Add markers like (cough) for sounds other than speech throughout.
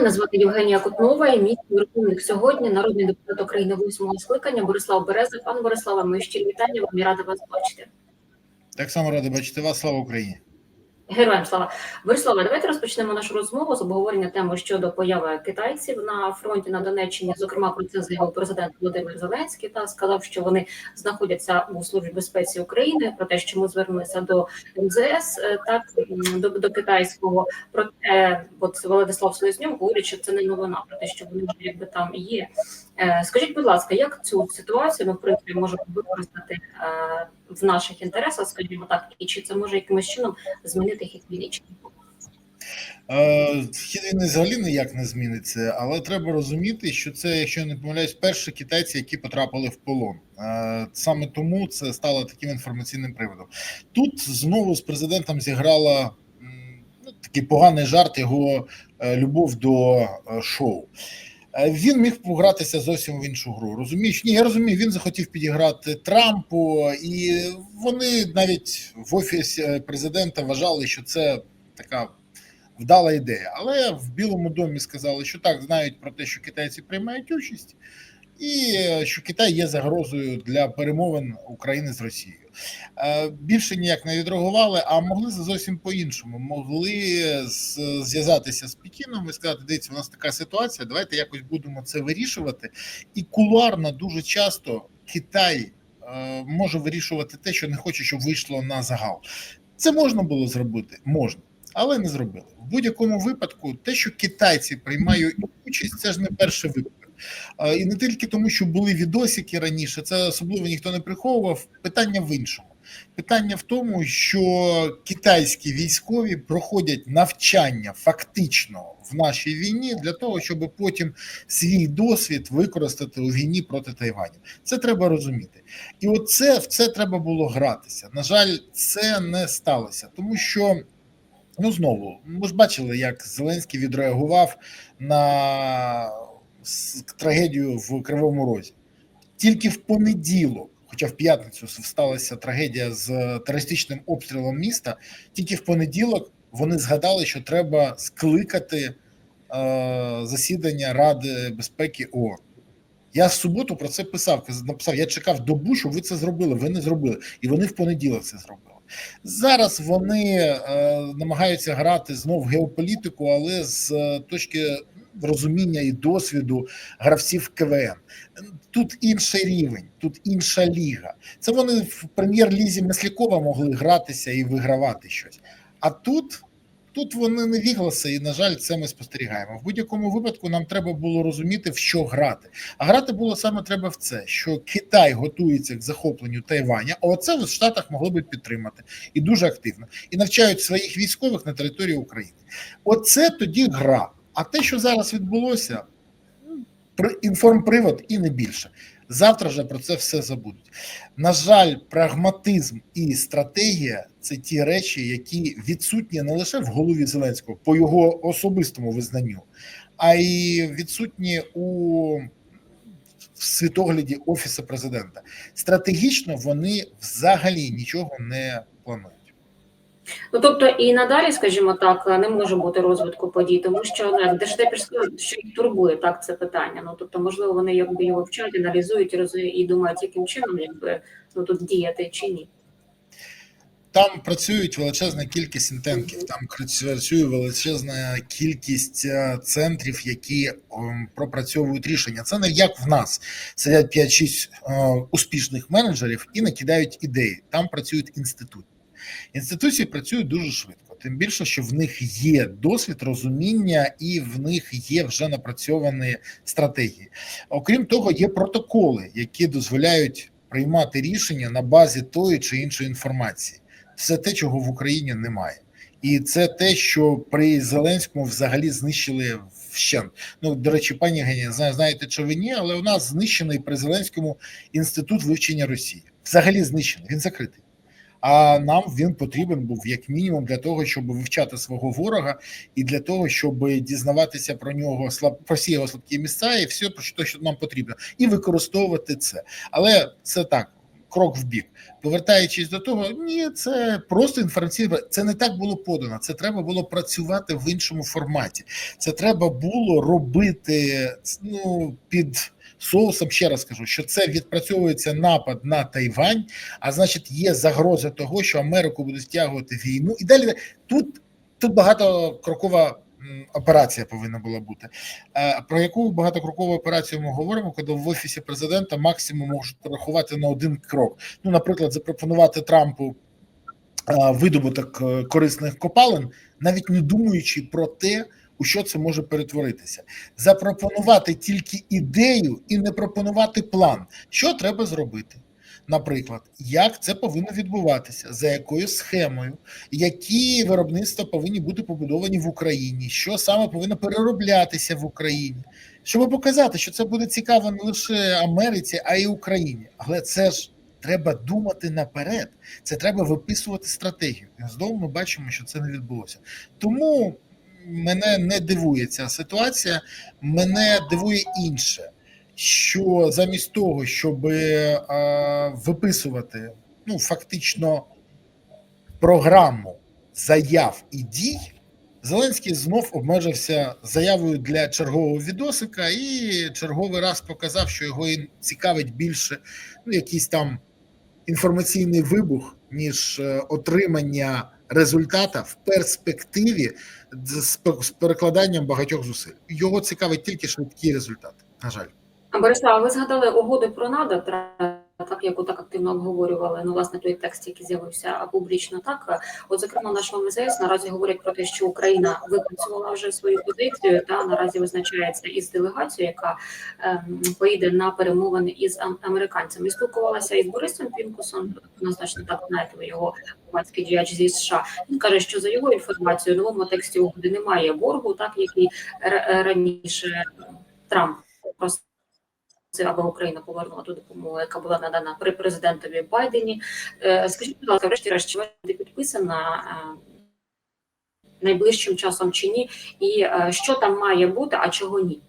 Мене звати Євгенія Кутнова і мій співробітник сьогодні народний депутат України восьмого скликання Борислав Береза. Пан Бориславе, мої щирі вітання вам і рада вас бачити. Так само рада бачити вас. Слава Україні. Героям слава Бориславе, давайте розпочнемо нашу розмову з обговорення теми щодо появи китайців на фронті на Донеччині. Зокрема, про це заявив президент Володимир Зеленський та сказав, що вони знаходяться у службі безпеці України. Про те, що ми звернулися до МЗС, е, так до, до китайського. Проте, от Владислав Селезньов говорить, що це не новина про те, що вони якби там є. Е, Скажіть, будь ласка, як цю ситуацію ми в принципі можемо використати е, в наших інтересах, скажімо так, і чи це може якимось чином змінити хід війни? Е, Хід війни взагалі ніяк не зміниться, але треба розуміти, що це, якщо я не помиляюсь, перші китайці, які потрапили в полон. Саме тому це стало таким інформаційним приводом. Тут знову з президентом зіграла ну, такий поганий жарт його любов до шоу. Е, Він міг погратися зовсім в іншу гру. Розумієш? Ні, я розумію, він захотів підіграти Трампу, і вони навіть в офісі президента вважали, що це така вдала ідея. Але в Білому домі сказали, що так знають про те, що китайці приймають участь, і е, що Китай є загрозою для перемовин України з Росією. Е, Більше ніяк не відреагували, а могли зовсім по-іншому. Могли зв'язатися з Пекіном і сказати: дивіться, у нас така ситуація, давайте якось будемо це вирішувати. І кулуарно дуже часто Китай е, може вирішувати те, що не хоче, щоб вийшло на загал. Це можна було зробити, можна, але не зробили. В будь-якому випадку, те, що китайці приймають участь, це ж не перший випадок. І не тільки тому, що були відосики раніше, це особливо ніхто не приховував. Питання в іншому. Питання в тому, що китайські військові проходять навчання фактично в нашій війні для того, щоб потім свій досвід використати у війні проти Тайваню. Це треба розуміти. І оце в це треба було гратися. На жаль, це не сталося, тому що. Ну, знову, ми ж бачили, як Зеленський відреагував на трагедію в Кривому Розі. Тільки в понеділок, хоча в п'ятницю сталася трагедія з терористичним обстрілом міста, тільки в понеділок вони згадали, що треба скликати е, засідання Ради безпеки ООН. Я в суботу про це писав. Написав, я чекав добу, щоб ви це зробили. Ви не зробили. І вони в понеділок це зробили. Зараз вони е, намагаються грати знов в геополітику, але з е, точки розуміння і досвіду гравців КВН. Тут інший рівень, тут інша ліга. Це вони в прем'єр-лізі Маслякова могли гратися і вигравати щось. А тут. Тут вони не вігласи, і на жаль, це ми спостерігаємо. В будь-якому випадку нам треба було розуміти, в що грати. А грати було саме треба в це, що Китай готується к захопленню Тайваня, а оце в Штатах могли би підтримати і дуже активно, і навчають своїх військових на території України. Оце тоді гра. А те, що зараз відбулося, інформпривод і не більше. Завтра же про це все забудуть. На жаль, прагматизм і стратегія це ті речі, які відсутні не лише в голові Зеленського по його особистому визнанню, а й відсутні у світогляді офісу президента. Стратегічно вони взагалі нічого не планують. Ну тобто і надалі, скажімо так, не може бути розвитку подій, тому що ну, держдепір що їх турбує так це питання. Ну тобто, можливо, вони якби його вчать, аналізують і і думають, яким чином якби ну тут діяти чи ні. Там працюють величезна кількість інтенків, там працює величезна кількість е, центрів, які пропрацьовують рішення. Це не як в нас сидять 5-6 е, успішних менеджерів і накидають ідеї. Там працюють інститути. Інституції працюють дуже швидко. Тим більше, що в них є досвід, розуміння, і в них є вже напрацьовані стратегії. Окрім того, є протоколи, які дозволяють приймати рішення на базі тої чи іншої інформації. Це те, чого в Україні немає, і це те, що при Зеленському взагалі знищили вщент. Ну до речі, пані Гені, знаєте, чи ви ні, але у нас знищений при Зеленському інститут вивчення Росії. Взагалі знищений, він закритий. А нам він потрібен був як мінімум для того, щоб вивчати свого ворога, і для того, щоб дізнаватися про нього слаб про всі його слабкі місця, і все про що, що нам потрібно, і використовувати це. Але це так крок в бік. Повертаючись до того, ні, це просто інформаційно. Це не так було подано. Це треба було працювати в іншому форматі. Це треба було робити ну, під соусом. Ще раз кажу, що це відпрацьовується напад на Тайвань, а значить, є загроза того, що Америку будуть стягувати війну. І далі тут, тут багатокрокова операція повинна була бути. Е, Про яку багатокрокову операцію ми говоримо, коли в офісі президента максимум можуть порахувати на один крок. Ну, наприклад, запропонувати Трампу е, видобуток е, корисних копалин, навіть не думаючи про те, у що це може перетворитися. Запропонувати тільки ідею і не пропонувати план, що треба зробити. Наприклад, як це повинно відбуватися, за якою схемою, які виробництва повинні бути побудовані в Україні, що саме повинно перероблятися в Україні, щоб показати, що це буде цікаво не лише Америці, а й Україні. Але це ж треба думати наперед. Це треба виписувати стратегію. Знову ми бачимо, що це не відбулося. Тому мене не дивує ця ситуація, мене дивує інше. Що замість того, щоб е, виписувати ну фактично програму заяв і дій, Зеленський знов обмежився заявою для чергового відосика і черговий раз показав, що його цікавить більше ну, якийсь там інформаційний вибух, ніж е, отримання результата в перспективі з перекладанням багатьох зусиль. Його цікавить тільки швидкі результати. На жаль. Борислава, ви згадали угоди про надо, так яку так активно обговорювали. Ну, власне, той текст, який з'явився публічно, так от зокрема, нашого МЗС наразі говорять про те, що Україна випрацювала вже свою позицію та наразі визначається із делегацією, яка ем, поїде на перемовини із американцями. І спілкувалася із Борисом Пінкусом. Однозначно так знаєте, його громадський діяч зі США. Він каже, що за його інформацією в новому тексті угоди немає боргу, так який раніше Трамп просто аби Україна повернула ту допомогу, яка була надана при президентові Байдені. Скажіть, будь ласка, врешті-решт, чи буде підписана найближчим часом чи ні, і що там має бути, а чого ні?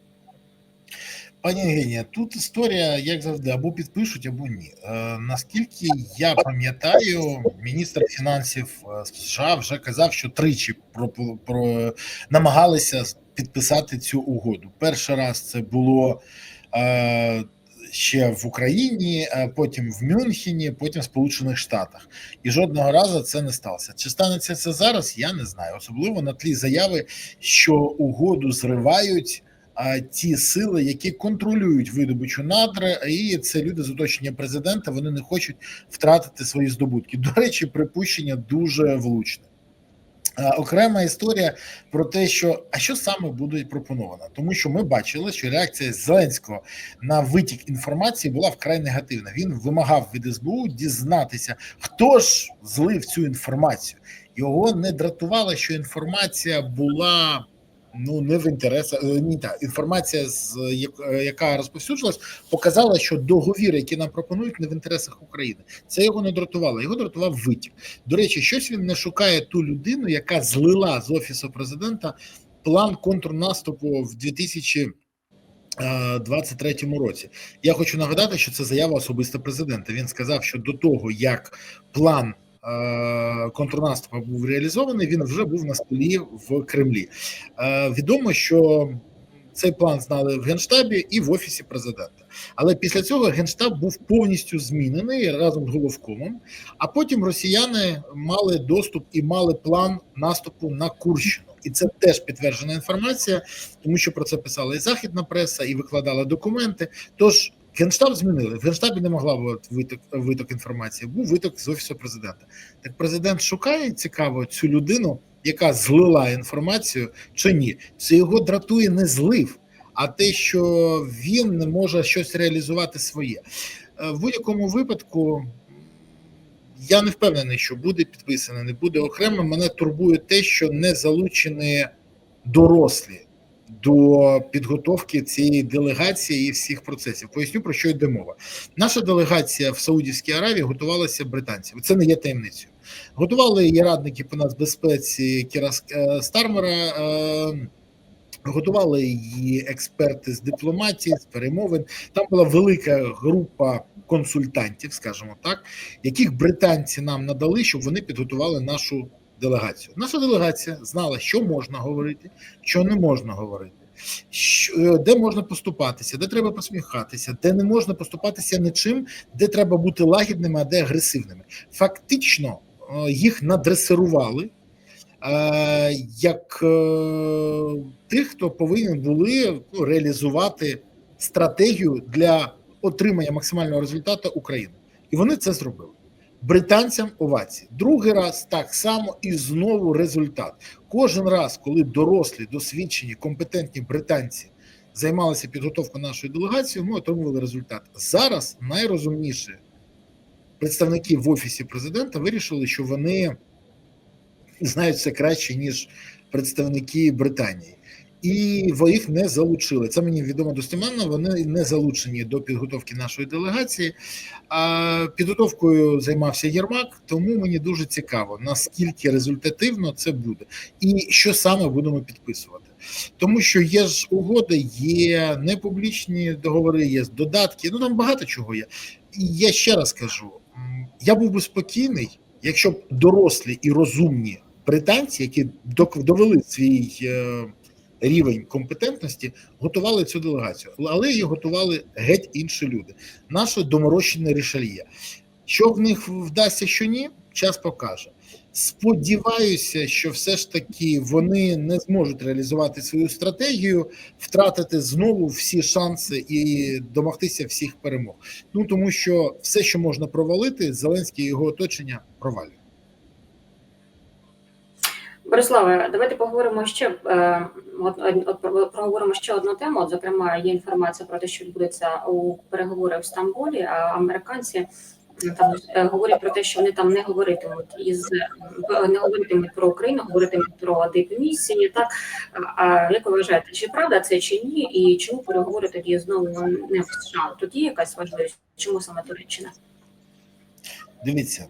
Пані Євгенія, тут історія, як завжди, або підпишуть, або ні. Е, наскільки я пам'ятаю, міністр фінансів США вже казав, що тричі про, про намагалися підписати цю угоду. Перший раз це було е, ще в Україні, потім в Мюнхені, потім в Сполучених Штатах, і жодного разу це не сталося. Чи станеться це зараз? Я не знаю. Особливо на тлі заяви, що угоду зривають. А ті сили, які контролюють видобичу надри, і це люди з оточення президента. Вони не хочуть втратити свої здобутки. До речі, припущення дуже влучне. Окрема історія про те, що а що саме буде пропоновано, тому що ми бачили, що реакція Зеленського на витік інформації була вкрай негативна. Він вимагав від СБУ дізнатися, хто ж злив цю інформацію. Його не дратувало, що інформація була ну не в інтересах ні та інформація, з яка розповсюджувалась, показала, що договір, який нам пропонують, не в інтересах України. Це його не дратувало. Його дратував витік. До речі, щось він не шукає ту людину, яка злила з офісу президента план контрнаступу в 2000 23 році я хочу нагадати, що це заява особисто президента. Він сказав, що до того як план контрнаступу був реалізований, він вже був на столі в Кремлі. Відомо, що цей план знали в генштабі і в офісі президента. Але після цього генштаб був повністю змінений разом з головкомом. А потім росіяни мали доступ і мали план наступу на Курщину. І це теж підтверджена інформація, тому що про це писала і західна преса, і викладала документи. Тож Генштаб змінили. В генштабі не могла бути виток, виток інформації. Був виток з офісу президента. Так президент шукає цікаво цю людину, яка злила інформацію, чи ні. Це його дратує не злив, а те, що він не може щось реалізувати своє. В будь-якому випадку. Я не впевнений, що буде підписане, не буде окремо. Мене турбує те, що не залучені дорослі до підготовки цієї делегації і всіх процесів. Поясню про що йде мова. Наша делегація в Саудівській Аравії готувалася британцям. Це не є таємницею. Готували її радники по нацбезпеці Кіра Стармера. Готували її експерти з дипломатії, з перемовин. Там була велика група консультантів, скажімо так, яких британці нам надали, щоб вони підготували нашу делегацію. Наша делегація знала, що можна говорити, що не можна говорити, що, де можна поступатися, де треба посміхатися, де не можна поступатися нічим, де треба бути лагідними, а де агресивними. Фактично е, їх надресирували е, як е, тих, хто повинен були ну, реалізувати стратегію для отримання максимального результату України, і вони це зробили. Британцям овації. Другий раз так само і знову результат. Кожен раз, коли дорослі, досвідчені, компетентні британці займалися підготовкою нашої делегації, ми отримували результат. Зараз найрозумніші представники в офісі президента вирішили, що вони знають це краще ніж представники Британії, і ви їх не залучили. Це мені відомо достеменно. Вони не залучені до підготовки нашої делегації. А підготовкою займався Єрмак, тому мені дуже цікаво, наскільки результативно це буде, і що саме будемо підписувати. Тому що є ж угоди, є непублічні договори, є додатки. Ну там багато чого є. І я ще раз кажу: я був би спокійний, якщо б дорослі і розумні британці, які довели свій е, рівень компетентності, готували цю делегацію, але її готували геть інші люди. Наше доморощене рішальє. Що в них вдасться, що ні, час покаже. Сподіваюся, що все ж таки вони не зможуть реалізувати свою стратегію, втратити знову всі шанси і домогтися всіх перемог. Ну тому що все, що можна провалити, Зеленський і його оточення провалює. Бориславе, давайте поговоримо ще е, от, проговоримо ще одну тему. От, зокрема, є інформація про те, що відбудеться у переговорах в Стамбулі. А американці там е, говорять про те, що вони там не говоритимуть із е, не говоритимуть про Україну, говоритимуть про дипмісії. Так а як ви вважаєте, чи правда це чи ні? І чому переговори тоді знову не в США? Є якась важливість? Чому саме Туреччина? Дивіться,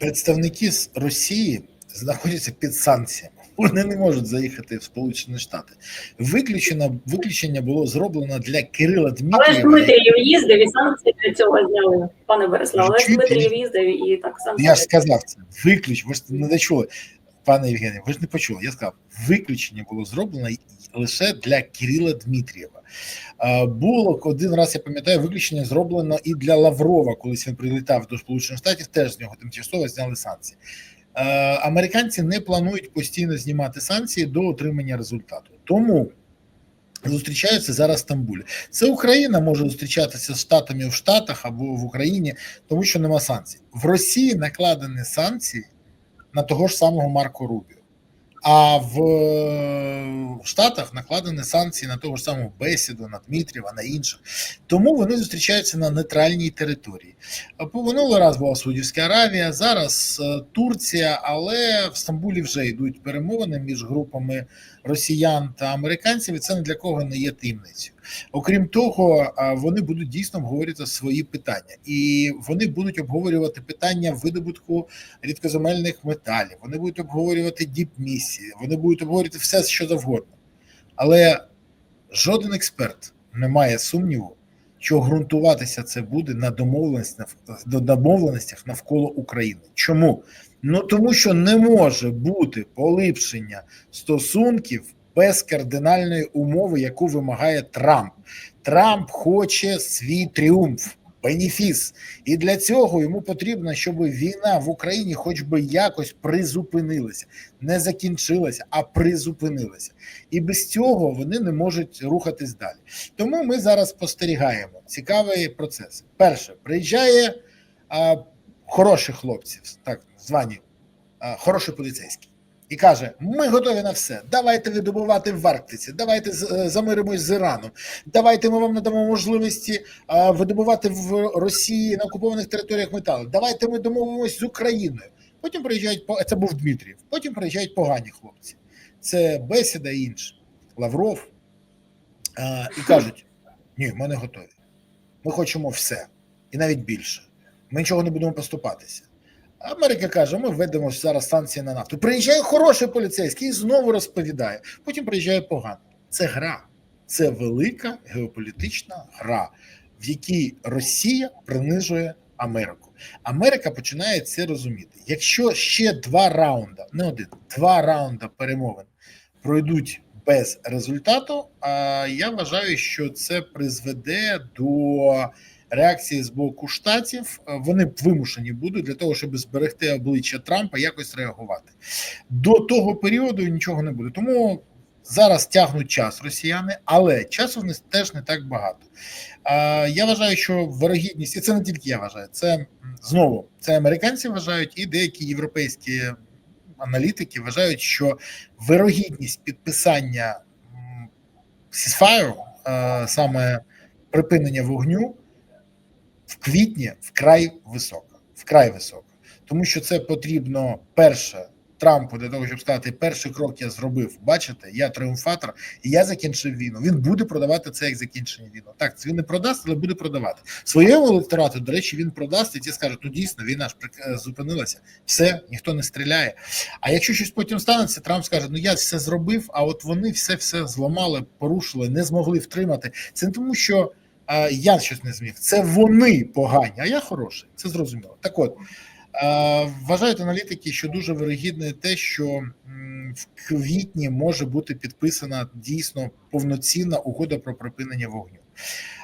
представники з Росії знаходяться під санкціями. Вони не можуть заїхати в Сполучені Штати. Виключено виключення було зроблено для Кирила Але ж Дмитрієва. Дмитрієв їздив і санкції для цього зняли, пане Бориславе. Але ж? Дмитрієв їздив і так санкції. Я ж сказав це. Виключ, ви ж не дочули, пане Євгенію, ви ж не почули. Я сказав, виключення було зроблено лише для Кирила Дмитрієва. Було один раз, я пам'ятаю, виключення зроблено і для Лаврова, колись він прилітав до Сполучених Штатів, теж з нього тимчасово зняли санкції. Американці не планують постійно знімати санкції до отримання результату. Тому зустрічаються зараз в Стамбулі. Це Україна може зустрічатися з штатами в Штатах або в Україні, тому що нема санкцій. В Росії накладені санкції на того ж самого Марко Рубіо. А в е, Штатах накладені санкції на того ж самого Бесіду, на Дмитрієва, на інших. Тому вони зустрічаються на нейтральній території. А Минулий раз була Саудівська Аравія, зараз е, Турція, але в Стамбулі вже йдуть перемовини між групами росіян та американців, і це не для кого не є таємницею. Окрім того, вони будуть дійсно обговорювати свої питання, і вони будуть обговорювати питання видобутку рідкоземельних металів. Вони будуть обговорювати діпмісії, вони будуть обговорювати все, що завгодно. Але жоден експерт не має сумніву, що ґрунтуватися це буде на домовленостях, домовленостях навколо України. Чому? Ну тому що не може бути поліпшення стосунків без кардинальної умови, яку вимагає Трамп. Трамп хоче свій тріумф, бенефіс, і для цього йому потрібно, щоб війна в Україні, хоч би якось призупинилася, не закінчилася, а призупинилася. І без цього вони не можуть рухатись далі. Тому ми зараз спостерігаємо цікавий процес. Перше, приїжджає а, хороший хлопців, так звані а, хороший поліцейський, і каже: Ми готові на все. Давайте видобувати в Арктиці, давайте е, замиримось з Іраном, давайте ми вам надамо можливості видобувати в Росії на окупованих територіях метали. Давайте ми домовимось з Україною. Потім приїжджають це був Дмитрів. Потім приїжджають погані хлопці. Це бесіда і інші. Лавров і кажуть: ні, ми не готові. Ми хочемо все і навіть більше. Ми нічого не будемо поступатися. Америка каже: ми введемо зараз санкції на нафту. Приїжджає хороший поліцейський і знову розповідає. Потім приїжджає погано. Це гра, це велика геополітична гра, в якій Росія принижує Америку. Америка починає це розуміти. Якщо ще два раунди, не один, два раунди перемовин пройдуть без результату, я вважаю, що це призведе до реакції з боку штатів. Е, Вони вимушені будуть для того, щоб зберегти обличчя Трампа, якось реагувати. До того періоду нічого не буде. Тому зараз тягнуть час росіяни, але часу в теж не так багато. Я вважаю, що вирогідність, і це не тільки я вважаю, це знову це американці вважають, і деякі європейські аналітики вважають, що вирогідність підписання м, е, саме припинення вогню, квітні вкрай висока. Вкрай висока. Тому що це потрібно перше Трампу для того, щоб сказати, перший крок я зробив. Бачите, я тріумфатор, і я закінчив війну. Він буде продавати це як закінчення війни. Так, це він не продасть, але буде продавати. Своєму електорату, до речі, він продасть і ті скажуть, ну дійсно війна ж е, зупинилася, все, ніхто не стріляє. А якщо щось потім станеться, Трамп скаже: Ну я все зробив, а от вони все все зламали, порушили, не змогли втримати. Це не тому, що я щось не зміг. Це вони погані, а я хороший. Це зрозуміло. Так от. Вважають аналітики, що дуже вирогідне те, що в квітні може бути підписана дійсно повноцінна угода про припинення вогню.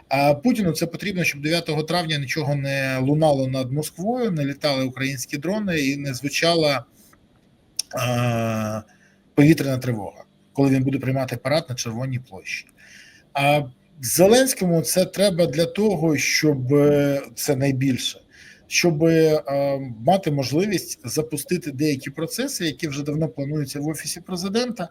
А Путіну це потрібно, щоб 9 травня нічого не лунало над Москвою, не літали українські дрони і не звучала повітряна тривога, коли він буде приймати парад на Червоній площі. Зеленському це треба для того, щоб е, це найбільше щоб е, мати можливість запустити деякі процеси, які вже давно плануються в офісі президента,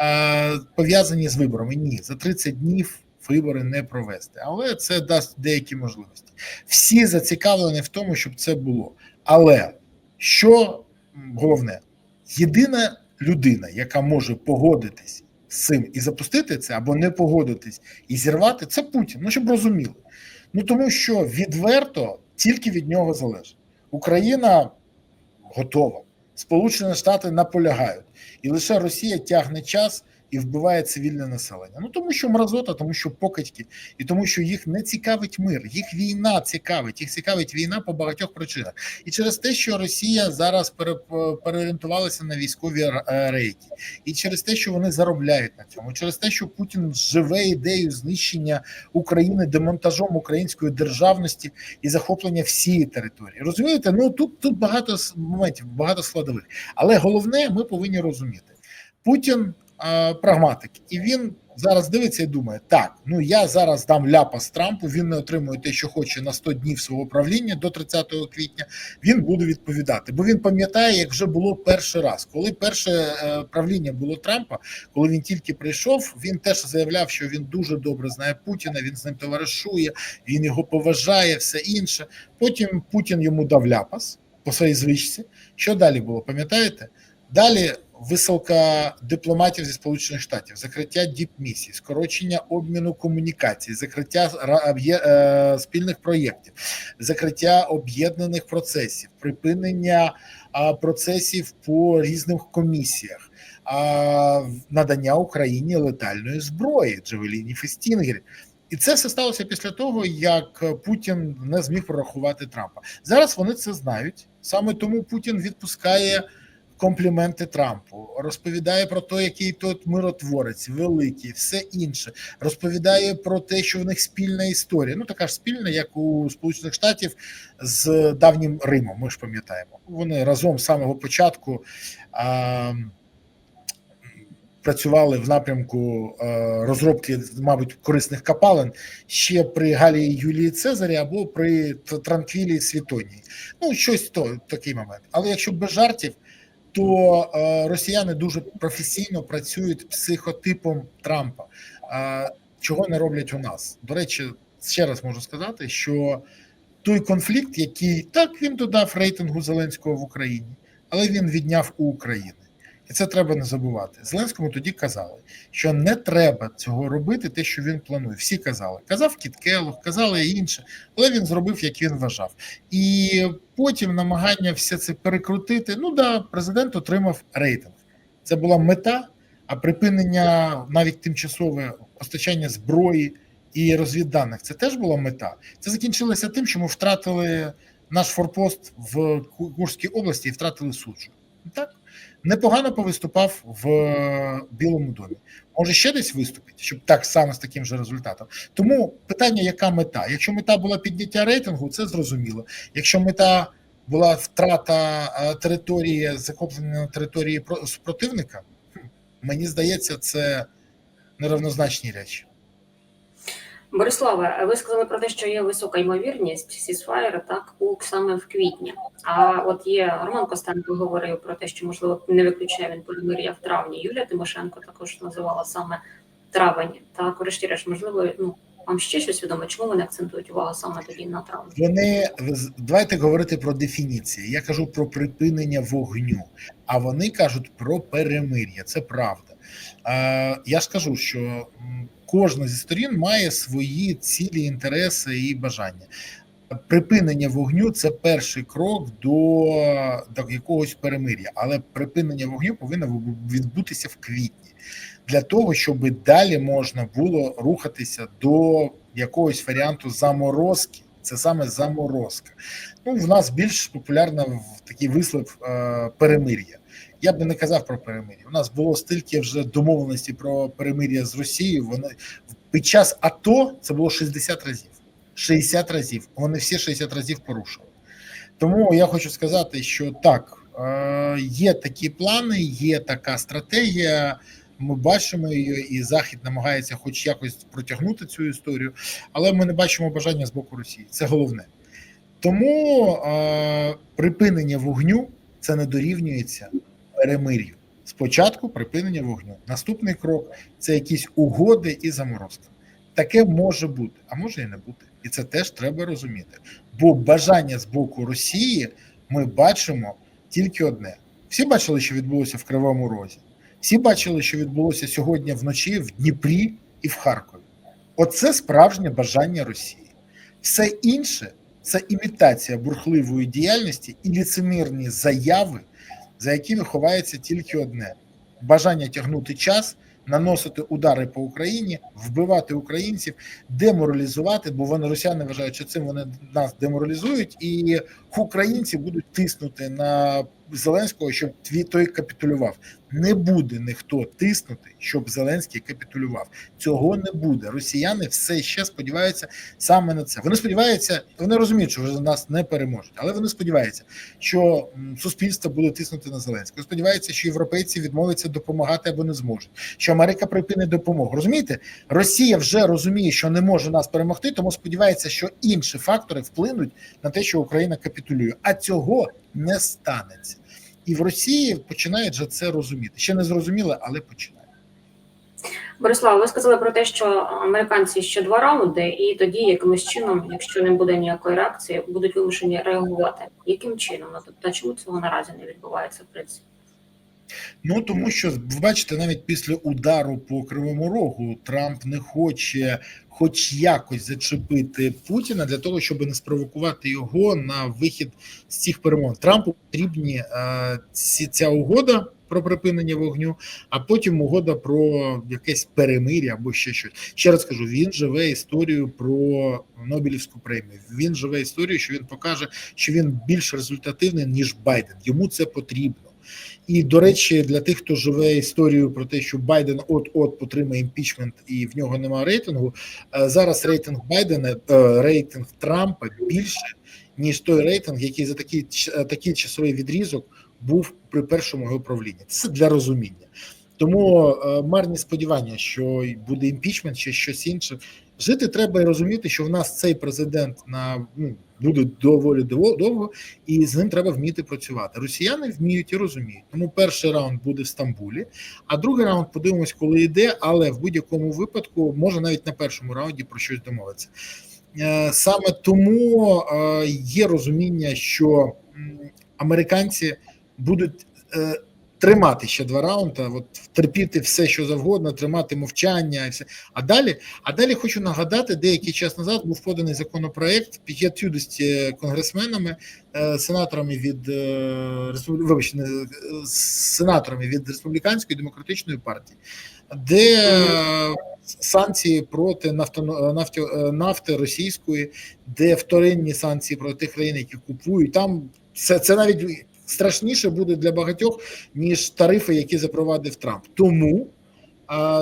е, пов'язані з виборами. Ні, за 30 днів вибори не провести, але це дасть деякі можливості. Всі зацікавлені в тому, щоб це було. Але що головне, єдина людина, яка може погодитись з цим і запустити це, або не погодитись і зірвати, це Путін. Ну щоб розуміли. Ну тому що відверто тільки від нього залежить. Україна готова. Сполучені Штати наполягають, і лише Росія тягне час і вбиває цивільне населення. Ну тому що мразота, тому що покидьки, і тому, що їх не цікавить мир, їх війна цікавить, їх цікавить війна по багатьох причинах. І через те, що Росія зараз пере, переорієнтувалася на військові е, рейки, і через те, що вони заробляють на цьому, через те, що Путін живе ідею знищення України демонтажом української державності і захоплення всієї території. Розумієте? Ну тут тут багато моментів, багато складових. Але головне, ми повинні розуміти, Путін е, прагматик, і він зараз дивиться і думає: так, ну я зараз дам ляпас Трампу. Він не отримує те, що хоче на 100 днів свого правління до 30 квітня. Він буде відповідати, бо він пам'ятає, як вже було перший раз, коли перше е, правління було Трампа, коли він тільки прийшов, він теж заявляв, що він дуже добре знає Путіна. Він з ним товаришує, він його поважає, все інше. Потім Путін йому дав ляпас по своїй звичці. Що далі було? Пам'ятаєте? Далі висилка дипломатів зі Сполучених Штатів, закриття діпмісій, скорочення обміну комунікацій, закриття е, спільних проєктів, закриття об'єднаних процесів, припинення процесів по різних комісіях, надання Україні летальної зброї, джавелінів і стінгерів. І це все сталося після того, як Путін не зміг прорахувати Трампа. Зараз вони це знають. Саме тому Путін відпускає компліменти Трампу, розповідає про те, який тот миротворець, великий, все інше. Розповідає про те, що в них спільна історія. Ну така ж спільна, як у Сполучених Штатів з давнім Римом. Ми ж пам'ятаємо. Вони разом з самого початку. А, Працювали в напрямку розробки, мабуть, корисних капалин ще при Галії Юлії Цезарі або при Транквілії Світонії. Ну, щось то такий момент. Але якщо без жартів, то е, росіяни дуже професійно працюють психотипом Трампа, е, чого не роблять у нас. До речі, ще раз можу сказати, що той конфлікт, який так він додав рейтингу Зеленського в Україні, але він відняв у України. І це треба не забувати. Зеленському тоді казали, що не треба цього робити, те, що він планує. Всі казали. Казав Кіт казали інше, але він зробив, як він вважав. І потім намагання все це перекрутити. Ну да, президент отримав рейтинг. Це була мета, а припинення навіть тимчасове постачання зброї і розвідданих це теж була мета. Це закінчилося тим, що ми втратили наш форпост в Курській області і втратили суджу. Так непогано повиступав в Білому домі. Може ще десь виступить, щоб так само з таким же результатом. Тому питання, яка мета? Якщо мета була підняття рейтингу, це зрозуміло. Якщо мета була втрата е, території, захоплення території про- супротивника, мені здається, це неравнозначні речі. Бориславе, ви сказали про те, що є висока ймовірність сісфаєра так у саме в квітні. А от є Роман Костенко говорив про те, що можливо не виключає він перемир'я в травні. Юлія Тимошенко також називала саме травень. Так, врешті-решт, можливо, ну вам ще щось відомо, чому вони акцентують увагу саме тоді на травні? Вони давайте говорити про дефініції. Я кажу про припинення вогню, а вони кажуть про перемир'я. Це правда. Е, я ж кажу, що кожна зі сторін має свої цілі, інтереси і бажання. Припинення вогню це перший крок до, до якогось перемир'я, але припинення вогню повинно відбутися в квітні для того, щоб далі можна було рухатися до якогось варіанту заморозки. Це саме заморозка. Ну, в нас більш популярна такий вислов е, перемир'я. Я би не казав про перемир'я. У нас було стільки вже домовленості про перемир'я з Росією. Вони під час АТО це було 60 разів. 60 разів. Вони всі 60 разів порушили. Тому я хочу сказати, що так, е, є такі плани, є така стратегія. Ми бачимо її, і Захід намагається, хоч якось протягнути цю історію, але ми не бачимо бажання з боку Росії. Це головне. Тому е, припинення вогню це не дорівнюється перемир'ю. Спочатку припинення вогню. Наступний крок це якісь угоди і заморозка. Таке може бути, а може і не бути. І це теж треба розуміти. Бо бажання з боку Росії ми бачимо тільки одне: всі бачили, що відбулося в Кривому Розі. Всі бачили, що відбулося сьогодні вночі в Дніпрі і в Харкові. Оце справжнє бажання Росії. Все інше це імітація бурхливої діяльності і ліцемірні заяви, за якими ховається тільки одне: бажання тягнути час, наносити удари по Україні, вбивати українців, деморалізувати, бо вони росіяни вважають, що цим вони нас деморалізують, і українці будуть тиснути на Зеленського, щоб твій той капітулював. Не буде ніхто тиснути, щоб Зеленський капітулював. Цього не буде. Росіяни все ще сподіваються саме на це. Вони сподіваються, вони розуміють, що вже нас не переможуть, але вони сподіваються, що суспільство буде тиснути на Зеленського. Сподіваються, що європейці відмовляться допомагати або не зможуть. Що Америка припинить допомогу. Розумієте, Росія вже розуміє, що не може нас перемогти, тому сподівається, що інші фактори вплинуть на те, що Україна капітулює. А цього не станеться. І в Росії починають же це розуміти. Ще не зрозуміло, але починають. Борислав, ви сказали про те, що американці ще два раунди, і тоді якимось чином, якщо не буде ніякої реакції, будуть вимушені реагувати. Яким чином? Ну тобто, чому цього наразі не відбувається в принципі? Ну тому що ви бачите, навіть після удару по кривому рогу Трамп не хоче, хоч якось зачепити Путіна для того, щоб не спровокувати його на вихід з цих перемовин. Трампу потрібні е, ця угода про припинення вогню, а потім угода про якесь перемир'я або ще щось. Ще раз кажу: він живе історію про Нобелівську премію. Він живе історію, що він покаже, що він більш результативний ніж Байден. Йому це потрібно. І до речі, для тих, хто живе історію про те, що Байден от-от потримає імпічмент і в нього немає рейтингу. Зараз рейтинг Байдена, рейтинг Трампа більше ніж той рейтинг, який за такий такий часовий відрізок був при першому його правлінні. Це для розуміння. Тому марні сподівання, що буде імпічмент чи щось інше. Жити треба і розуміти, що в нас цей президент на ну буде доволі довго, і з ним треба вміти працювати. Росіяни вміють і розуміють. Тому перший раунд буде в Стамбулі, а другий раунд подивимось, коли йде. Але в будь-якому випадку може навіть на першому раунді про щось домовитися. Саме тому є розуміння, що американці будуть тримати ще два раунди, от терпіти все, що завгодно, тримати мовчання і все. А далі, а далі хочу нагадати, деякий час назад був поданий законопроект 50 конгресменами, е, сенаторами від е, вибачте, сенаторами від республіканської демократичної партії, де е, санкції проти нафто, нафті, е, нафти російської, де вторинні санкції проти тих країн, які купують там. Це це навіть страшніше буде для багатьох ніж тарифи, які запровадив Трамп. Тому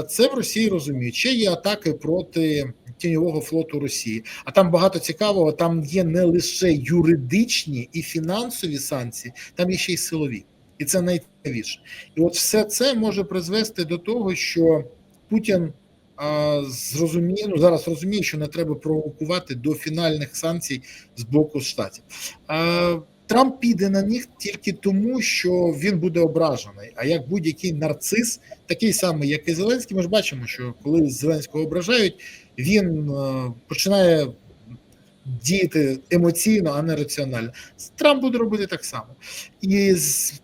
це в Росії розуміють. Ще є атаки проти тіньового флоту Росії. А там багато цікавого. Там є не лише юридичні і фінансові санкції, там є ще й силові, і це найцікавіше. І от все це може призвести до того, що Путін. Зрозуміє, ну зараз розуміє, що не треба провокувати до фінальних санкцій з боку штатів. Трамп піде на них тільки тому, що він буде ображений. А як будь-який нарцис, такий самий, як і Зеленський, ми ж бачимо, що коли Зеленського ображають, він е, починає діяти емоційно, а не раціонально. Трамп буде робити так само, і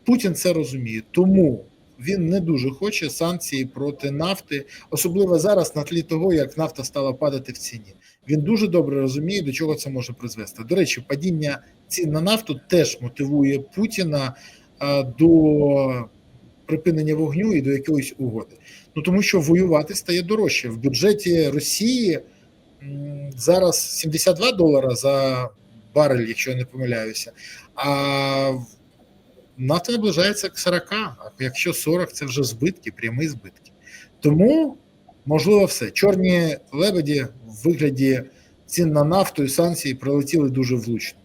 Путін це розуміє. Тому він не дуже хоче санкції проти нафти, особливо зараз, на тлі того, як нафта стала падати в ціні. Він дуже добре розуміє, до чого це може призвести. До речі, падіння цін на нафту теж мотивує Путіна до припинення вогню і до якоїсь угоди. Ну тому що воювати стає дорожче в бюджеті Росії зараз 72 долара за барель, якщо я не помиляюся. А нафта наближається к 40, а якщо 40, це вже збитки, прямі збитки. Тому можливо все. Чорні лебеді в вигляді цін на нафту і санкції прилетіли дуже влучно.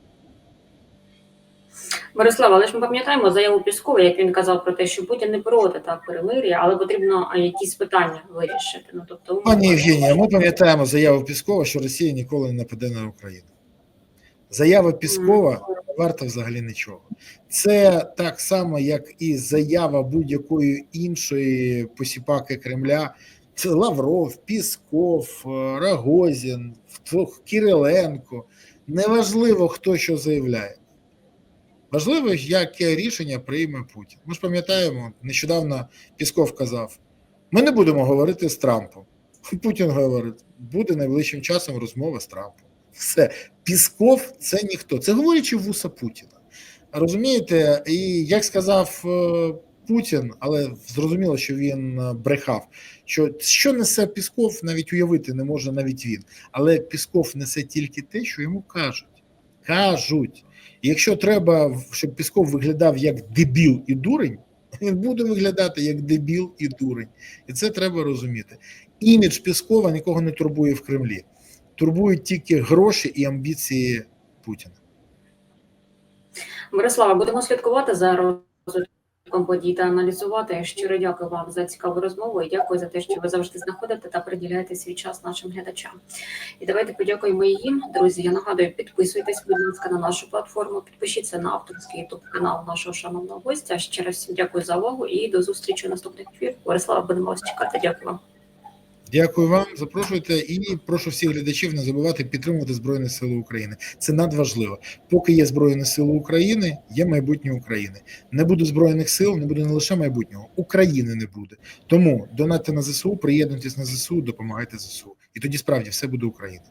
Мирослав, але ж ми пам'ятаємо заяву Піскова, як він казав про те, що Путін не проти так перемир'я, але потрібно якісь питання вирішити. Ну тобто, пані Євгенія, ми пам'ятаємо заяву Піскова, що Росія ніколи не нападе на Україну. Заява Піскова не варта взагалі нічого. Це так само, як і заява будь-якої іншої посіпаки Кремля. Лавров, Пісков, Рогозін, Кириленко. Неважливо, хто що заявляє. Важливо, яке рішення прийме Путін. Ми ж пам'ятаємо, нещодавно Пісков казав: ми не будемо говорити з Трампом. (laughs) Путін говорить, буде найближчим часом розмова з Трампом. Все, Пісков це ніхто. Це говорячи вуса Путіна. Розумієте, і як сказав е, Путін, але зрозуміло, що він е, брехав. Що що несе Пісков, навіть уявити не може навіть він. Але Пісков несе тільки те, що йому кажуть. Кажуть. І якщо треба, щоб Пісков виглядав як дебіл і дурень, (laughs) він буде виглядати як дебіл і дурень. І це треба розуміти. Імідж Піскова нікого не турбує в Кремлі. Турбують тільки гроші і амбіції Путіна. Мирослава, будемо слідкувати за розвитком подій та аналізувати. Щиро дякую вам за цікаву розмову і дякую за те, що ви завжди знаходите та приділяєте свій час нашим глядачам. І давайте подякуємо їм, друзі. Я нагадую, підписуйтесь, будь ласка, на нашу платформу. Підпишіться на авторський ютуб канал нашого шановного гостя. Ще раз всім дякую за увагу і до зустрічі у наступних ефір. Борислава будемо вас чекати. Дякую вам. Дякую вам, запрошуйте і прошу всіх глядачів не забувати підтримувати Збройні Сили України. Це надважливо. Поки є Збройні Сили України, є майбутнє України. Не буде збройних сил, не буде не лише майбутнього, України не буде. Тому донатьте на ЗСУ, приєднуйтесь на ЗСУ, допомагайте ЗСУ. І тоді справді все буде Україна.